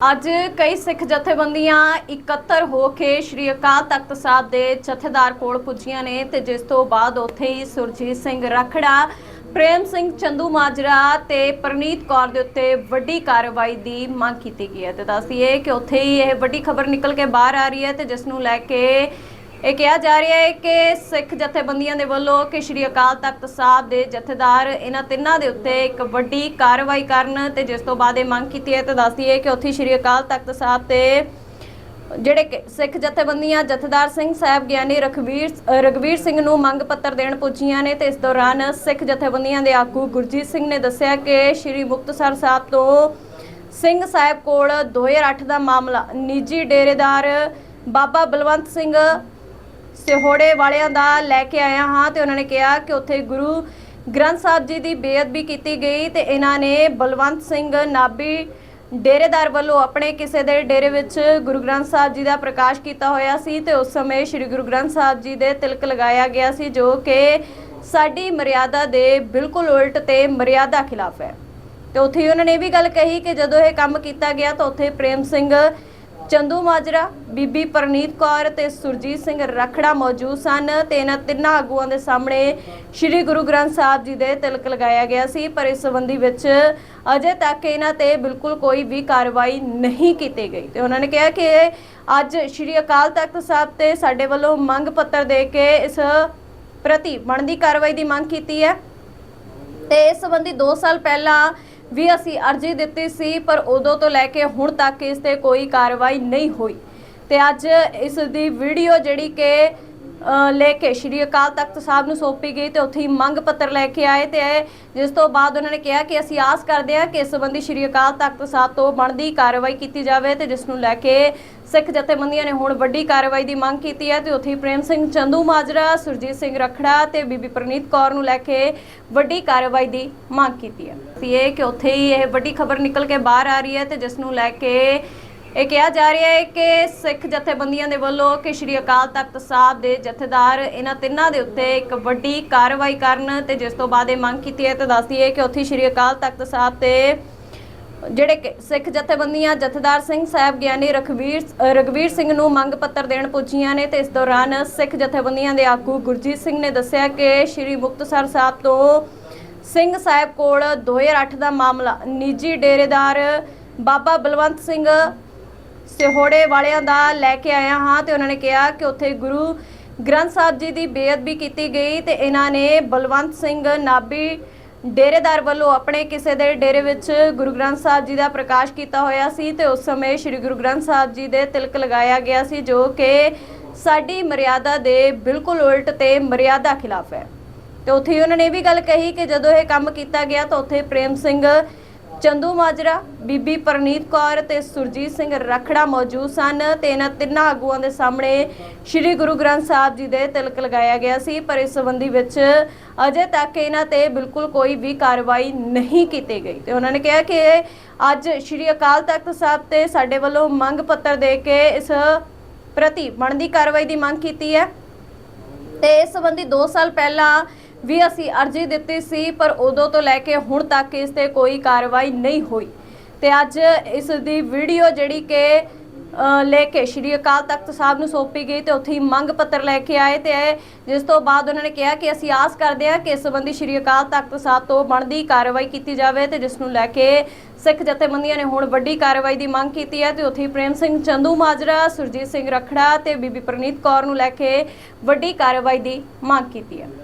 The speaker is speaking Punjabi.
ਅੱਜ ਕਈ ਸਿੱਖ ਜਥੇਬੰਦੀਆਂ ਇਕੱਤਰ ਹੋ ਕੇ ਸ਼੍ਰੀ ਅਕਾਲ ਤਖਤ ਸਾਹਿਬ ਦੇ ਜਥੇਦਾਰ ਕੋਲ ਪੁੱਜੀਆਂ ਨੇ ਤੇ ਜਿਸ ਤੋਂ ਬਾਅਦ ਉੱਥੇ ਹੀ ਸੁਰਜੀਤ ਸਿੰਘ ਰਖੜਾ, ਪ੍ਰੇਮ ਸਿੰਘ ਚੰਦੂ ਮਾਜਰਾ ਤੇ ਪ੍ਰਨੀਤ ਕੌਰ ਦੇ ਉੱਤੇ ਵੱਡੀ ਕਾਰਵਾਈ ਦੀ ਮੰਗ ਕੀਤੀ ਗਈ ਹੈ। ਤੇ ਦੱਸੀਏ ਕਿ ਉੱਥੇ ਹੀ ਇਹ ਵੱਡੀ ਖਬਰ ਨਿਕਲ ਕੇ ਬਾਹਰ ਆ ਰਹੀ ਹੈ ਤੇ ਜਿਸ ਨੂੰ ਲੈ ਕੇ ਇਹ ਕਿਹਾ ਜਾ ਰਿਹਾ ਹੈ ਕਿ ਸਿੱਖ ਜਥੇਬੰਦੀਆਂ ਦੇ ਵੱਲੋਂ ਕਿ ਸ਼੍ਰੀ ਅਕਾਲ ਤਖਤ ਸਾਹਿਬ ਦੇ ਜਥੇਦਾਰ ਇਹਨਾਂ ਤਿੰਨਾਂ ਦੇ ਉੱਤੇ ਇੱਕ ਵੱਡੀ ਕਾਰਵਾਈ ਕਰਨ ਤੇ ਜਿਸ ਤੋਂ ਬਾਅਦ ਇਹ ਮੰਗ ਕੀਤੀ ਹੈ ਤੇ ਦੱਸਦੀ ਹੈ ਕਿ ਉੱਥੇ ਸ਼੍ਰੀ ਅਕਾਲ ਤਖਤ ਸਾਹਿਬ ਤੇ ਜਿਹੜੇ ਸਿੱਖ ਜਥੇਬੰਦੀਆਂ ਜਥੇਦਾਰ ਸਿੰਘ ਸਾਹਿਬ ਗਿਆਨੀ ਰਖਵੀਰ ਅ, ਰਘਵੀਰ ਸਿੰਘ ਨੂੰ ਮੰਗ ਪੱਤਰ ਦੇਣ ਪੁੱਜੀਆਂ ਨੇ ਤੇ ਇਸ ਦੌਰਾਨ ਸਿੱਖ ਜਥੇਬੰਦੀਆਂ ਦੇ ਆਗੂ ਗੁਰਜੀਤ ਸਿੰਘ ਨੇ ਦੱਸਿਆ ਕਿ ਸ਼੍ਰੀ ਮੁਕਤਸਰ ਸਾਹਿਬ ਤੋਂ ਸਿੰਘ ਸਾਹਿਬ ਕੋਲ 2008 ਦਾ ਮਾਮਲਾ ਨਿੱਜੀ ਡੇਰੇਦਾਰ ਬਾਬਾ ਬਲਵੰਤ ਸਿੰਘ ਸਿਹੋੜੇ ਵਾਲਿਆਂ ਦਾ ਲੈ ਕੇ ਆਇਆ ਹਾਂ ਤੇ ਉਹਨਾਂ ਨੇ ਕਿਹਾ ਕਿ ਉੱਥੇ ਗੁਰੂ ਗ੍ਰੰਥ ਸਾਹਿਬ ਜੀ ਦੀ ਬੇਅਦਬੀ ਕੀਤੀ ਗਈ ਤੇ ਇਹਨਾਂ ਨੇ ਬਲਵੰਤ ਸਿੰਘ ਨਾਬੀ ਡੇਰੇਦਾਰ ਵੱਲੋਂ ਆਪਣੇ ਕਿਸੇ ਦੇ ਡੇਰੇ ਵਿੱਚ ਗੁਰੂ ਗ੍ਰੰਥ ਸਾਹਿਬ ਜੀ ਦਾ ਪ੍ਰਕਾਸ਼ ਕੀਤਾ ਹੋਇਆ ਸੀ ਤੇ ਉਸ ਸਮੇਂ ਸ੍ਰੀ ਗੁਰੂ ਗ੍ਰੰਥ ਸਾਹਿਬ ਜੀ ਦੇ ਤਿਲਕ ਲਗਾਇਆ ਗਿਆ ਸੀ, ਜੋ ਕਿ ਸਾਡੀ ਮਰਿਆਦਾ ਦੇ ਬਿਲਕੁਲ ਉਲਟ ਤੇ ਮਰਿਆਦਾ ਖਿਲਾਫ ਹੈ। ਤੇ ਉੱਥੇ ਹੀ ਉਹਨਾਂ ਨੇ ਇਹ ਵੀ ਗੱਲ ਕਹੀ ਕਿ ਜਦੋਂ ਇਹ ਕੰਮ ਕੀਤਾ ਗਿਆ ਤਾਂ ਉੱਥੇ ਪ੍ਰੇਮ ਸਿੰਘ ਚੰਦੂ ਮਾਜਰਾ, ਬੀਬੀ ਪ੍ਰਨੀਤ ਕੌਰ ਤੇ ਸੁਰਜੀਤ ਸਿੰਘ ਰਖੜਾ ਮੌਜੂਦ ਸਨ ਤੇ ਇਹਨਾਂ ਤਿੰਨਾਂ ਆਗੂਆਂ ਦੇ ਸਾਹਮਣੇ ਸ੍ਰੀ ਗੁਰੂ ਗ੍ਰੰਥ ਸਾਹਿਬ ਜੀ ਦੇ ਤਿਲਕ ਲਗਾਇਆ ਗਿਆ ਸੀ, ਪਰ ਇਸ ਸੰਬੰਧੀ ਵਿੱਚ ਅਜੇ ਤੱਕ ਇਹਨਾਂ ਤੇ ਬਿਲਕੁਲ ਕੋਈ ਵੀ ਕਾਰਵਾਈ ਨਹੀਂ ਕੀਤੀ ਗਈ ਤੇ ਉਹਨਾਂ ਨੇ ਕਿਹਾ ਕਿ ਅੱਜ ਸ੍ਰੀ ਅਕਾਲ ਤਖਤ ਸਾਹਿਬ ਤੇ ਸਾਡੇ ਵੱਲੋਂ ਮੰਗ ਪੱਤਰ ਦੇ ਕੇ ਇਸ ਪ੍ਰਤੀ ਬਣਦੀ ਕਾਰਵਾਈ ਦੀ ਮੰਗ ਕੀਤੀ ਹੈ ਤੇ ਇਸ ਸੰਬੰਧੀ 2 ਸਾਲ ਪਹਿਲਾਂ ਵੀ ਅਸੀਂ ਅਰਜ਼ੀ ਦਿੱਤੀ ਸੀ, ਪਰ ਉਦੋਂ ਤੋਂ ਲੈ ਕੇ ਹੁਣ ਤੱਕ ਇਸ ਤੇ ਕੋਈ ਕਾਰਵਾਈ ਨਹੀਂ ਹੋਈ। ਤੇ ਅੱਜ ਇਸ ਦੀ ਵੀਡੀਓ ਜਿਹੜੀ ਕਿ ਲੈ ਕੇ ਸ਼੍ਰੀ ਅਕਾਲ ਤਖਤ ਸਾਹਿਬ ਨੂੰ ਸੌਂਪੀ ਗਈ ਤੇ ਉੱਥੇ ਹੀ ਮੰਗ ਪੱਤਰ ਲੈ ਕੇ ਆਏ ਤੇ ਜਿਸ ਤੋਂ ਬਾਅਦ ਉਹਨਾਂ ਨੇ ਕਿਹਾ ਕਿ ਅਸੀਂ ਆਸ ਕਰਦੇ ਹਾਂ ਕਿ ਇਸ ਸੰਬੰਧੀ ਸ਼੍ਰੀ ਅਕਾਲ ਤਖਤ ਸਾਹਿਬ ਤੋਂ ਬਣਦੀ ਕਾਰਵਾਈ ਕੀਤੀ ਜਾਵੇ ਤੇ ਜਿਸ ਨੂੰ ਲੈ ਕੇ ਸਿੱਖ ਜਥੇਬੰਦੀਆਂ ਨੇ ਹੁਣ ਵੱਡੀ ਕਾਰਵਾਈ ਦੀ ਮੰਗ ਕੀਤੀ ਹੈ ਤੇ ਉੱਥੇ ਹੀ ਪ੍ਰੇਮ ਸਿੰਘ ਚੰਦੂ ਮਾਜਰਾ, ਸੁਰਜੀਤ ਸਿੰਘ ਰਖੜਾ ਤੇ ਬੀਬੀ ਪ੍ਰਨੀਤ ਕੌਰ ਨੂੰ ਲੈ ਕੇ ਵੱਡੀ ਕਾਰਵਾਈ ਦੀ ਮੰਗ ਕੀਤੀ ਹੈ। ਤੇ ਕਿ ਉੱਥੇ ਹੀ ਇਹ ਵੱਡੀ ਖਬਰ ਨਿਕਲ ਕੇ ਬਾਹਰ ਆ ਰਹੀ ਹੈ ਤੇ ਜਿਸ ਨੂੰ ਲੈ ਕੇ ਇਹ ਕਿਹਾ ਜਾ ਰਿਹਾ ਹੈ ਕਿ ਸਿੱਖ ਜਥੇਬੰਦੀਆਂ ਦੇ ਵੱਲੋਂ ਕਿ ਸ਼੍ਰੀ ਅਕਾਲ ਤਖਤ ਸਾਹਿਬ ਦੇ ਜਥੇਦਾਰ ਇਹਨਾਂ ਤਿੰਨਾਂ ਦੇ ਉੱਤੇ ਇੱਕ ਵੱਡੀ ਕਾਰਵਾਈ ਕਰਨ ਤੇ ਜਿਸ ਤੋਂ ਬਾਅਦ ਇਹ ਮੰਗ ਕੀਤੀ ਹੈ ਤੇ ਦੱਸਦੀ ਹੈ ਕਿ ਉੱਥੇ ਸ਼੍ਰੀ ਅਕਾਲ ਤਖਤ ਸਾਹਿਬ ਤੇ ਜਿਹੜੇ ਸਿੱਖ ਜਥੇਬੰਦੀਆਂ ਜਥੇਦਾਰ ਸਿੰਘ ਸਾਹਿਬ ਗਿਆਨੀ ਰਖਵੀਰ ਅ, ਰਘਵੀਰ ਸਿੰਘ ਨੂੰ ਮੰਗ ਪੱਤਰ ਦੇਣ ਪੁੱਜੀਆਂ ਨੇ ਤੇ ਇਸ ਦੌਰਾਨ ਸਿੱਖ ਜਥੇਬੰਦੀਆਂ ਦੇ ਆਗੂ ਗੁਰਜੀਤ ਸਿੰਘ ਨੇ ਦੱਸਿਆ ਕਿ ਸ੍ਰੀ ਮੁਕਤਸਰ ਸਾਹਿਬ ਤੋਂ ਸਿੰਘ ਸਾਹਿਬ ਕੋਲ 2008 ਦਾ ਮਾਮਲਾ। ਨਿੱਜੀ ਡੇਰੇਦਾਰ ਬਾਬਾ ਬਲਵੰਤ ਸਿੰਘ ਸਿਹੋੜੇ ਵਾਲਿਆਂ ਦਾ ਲੈ ਕੇ ਆਇਆ ਹਾਂ ਤੇ ਉਹਨਾਂ ਨੇ ਕਿਹਾ ਕਿ ਉੱਥੇ ਗੁਰੂ ਗ੍ਰੰਥ ਸਾਹਿਬ ਜੀ ਦੀ ਬੇਅਦਬੀ ਕੀਤੀ ਗਈ ਤੇ ਇਹਨਾਂ ਨੇ ਬਲਵੰਤ ਸਿੰਘ ਨਾਬੀ ਡੇਰੇਦਾਰ ਵੱਲੋਂ ਆਪਣੇ ਕਿਸੇ ਦੇ ਡੇਰੇ ਵਿੱਚ ਗੁਰੂ ਗ੍ਰੰਥ ਸਾਹਿਬ ਜੀ ਦਾ ਪ੍ਰਕਾਸ਼ ਕੀਤਾ ਹੋਇਆ ਸੀ ਤੇ ਉਸ ਸਮੇਂ ਸ੍ਰੀ ਗੁਰੂ ਗ੍ਰੰਥ ਸਾਹਿਬ ਜੀ ਦੇ ਤਿਲਕ ਲਗਾਇਆ ਗਿਆ ਸੀ ਜੋ ਕਿ ਸਾਡੀ ਮਰਿਆਦਾ ਦੇ ਬਿਲਕੁਲ ਉਲਟ ਤੇ ਮਰਿਆਦਾ ਖਿਲਾਫ ਹੈ। ਤੇ ਉੱਥੇ ਹੀ ਉਹਨਾਂ ਨੇ ਇਹ ਵੀ ਗੱਲ ਕਹੀ ਕਿ ਜਦੋਂ ਇਹ ਕੰਮ ਕੀਤਾ ਗਿਆ ਤਾਂ ਉੱਥੇ ਪ੍ਰੇਮ ਸਿੰਘ ਚੰਦੂ ਮਾਜਰਾ, ਬੀਬੀ ਪ੍ਰਨੀਤ ਕੌਰ ਤੇ ਸੁਰਜੀਤ ਸਿੰਘ ਰਖੜਾ ਮੌਜੂਦ ਸਨ ਤੇ ਇਹਨਾਂ ਤਿੰਨਾਂ ਆਗੂਆਂ ਦੇ ਸਾਹਮਣੇ ਸ੍ਰੀ ਗੁਰੂ ਗ੍ਰੰਥ ਸਾਹਿਬ ਜੀ ਦੇ ਤਿਲਕ ਲਗਾਇਆ ਗਿਆ ਸੀ। ਪਰ ਇਸ ਸੰਬੰਧੀ ਵਿੱਚ ਅਜੇ ਤੱਕ ਇਹਨਾਂ ਤੇ ਬਿਲਕੁਲ ਕੋਈ ਵੀ ਕਾਰਵਾਈ ਨਹੀਂ ਕੀਤੀ ਗਈ ਤੇ ਉਹਨਾਂ ਨੇ ਕਿਹਾ ਕਿ ਅੱਜ ਸ੍ਰੀ ਅਕਾਲ ਤਖਤ ਸਾਹਿਬ ਤੇ ਸਾਡੇ ਵੱਲੋਂ ਮੰਗ ਪੱਤਰ ਦੇ ਕੇ ਇਸ ਪ੍ਰਤੀ ਬਣਦੀ ਕਾਰਵਾਈ ਦੀ ਮੰਗ ਕੀਤੀ ਹੈ। ਤੇ ਇਸ ਸੰਬੰਧੀ 2 ਸਾਲ ਪਹਿਲਾਂ ਵੀ ਅਸੀਂ ਅਰਜ਼ੀ ਦਿੱਤੀ ਸੀ, ਪਰ ਉਦੋਂ ਤੋਂ ਲੈ ਕੇ ਹੁਣ ਤੱਕ ਇਸ ਤੇ ਕੋਈ ਕਾਰਵਾਈ ਨਹੀਂ ਹੋਈ। ਤੇ ਅੱਜ ਇਸ ਦੀ ਵੀਡੀਓ ਜਿਹੜੀ ਕਿ ਲੈ ਕੇ ਸ਼੍ਰੀ ਅਕਾਲ ਤਖਤ ਸਾਹਿਬ ਨੂੰ ਸੌਂਪੀ ਗਈ ਤੇ ਉੱਥੇ ਹੀ ਮੰਗ ਪੱਤਰ ਲੈ ਕੇ ਆਏ ਤੇ ਜਿਸ ਤੋਂ ਬਾਅਦ ਉਹਨਾਂ ਨੇ ਕਿਹਾ ਕਿ ਅਸੀਂ ਆਸ ਕਰਦੇ ਹਾਂ ਕਿ ਇਸ ਸੰਬੰਧੀ ਸ਼੍ਰੀ ਅਕਾਲ ਤਖਤ ਸਾਹਿਬ ਤੋਂ ਬਣਦੀ ਕਾਰਵਾਈ ਕੀਤੀ ਜਾਵੇ ਤੇ ਜਿਸ ਨੂੰ ਲੈ ਕੇ ਸਿੱਖ ਜਥੇਬੰਦੀਆਂ ਨੇ ਹੁਣ ਵੱਡੀ ਕਾਰਵਾਈ ਦੀ ਮੰਗ ਕੀਤੀ ਹੈ ਤੇ ਉੱਥੇ ਪ੍ਰੇਮ ਸਿੰਘ ਚੰਦੂ ਮਾਜਰਾ, ਸੁਰਜੀਤ ਸਿੰਘ ਰਖੜਾ ਤੇ ਬੀਬੀ ਪ੍ਰਨੀਤ ਕੌਰ ਨੂੰ ਲੈ ਕੇ ਵੱਡੀ ਕਾਰਵਾਈ ਦੀ ਮੰਗ ਕੀਤੀ ਹੈ।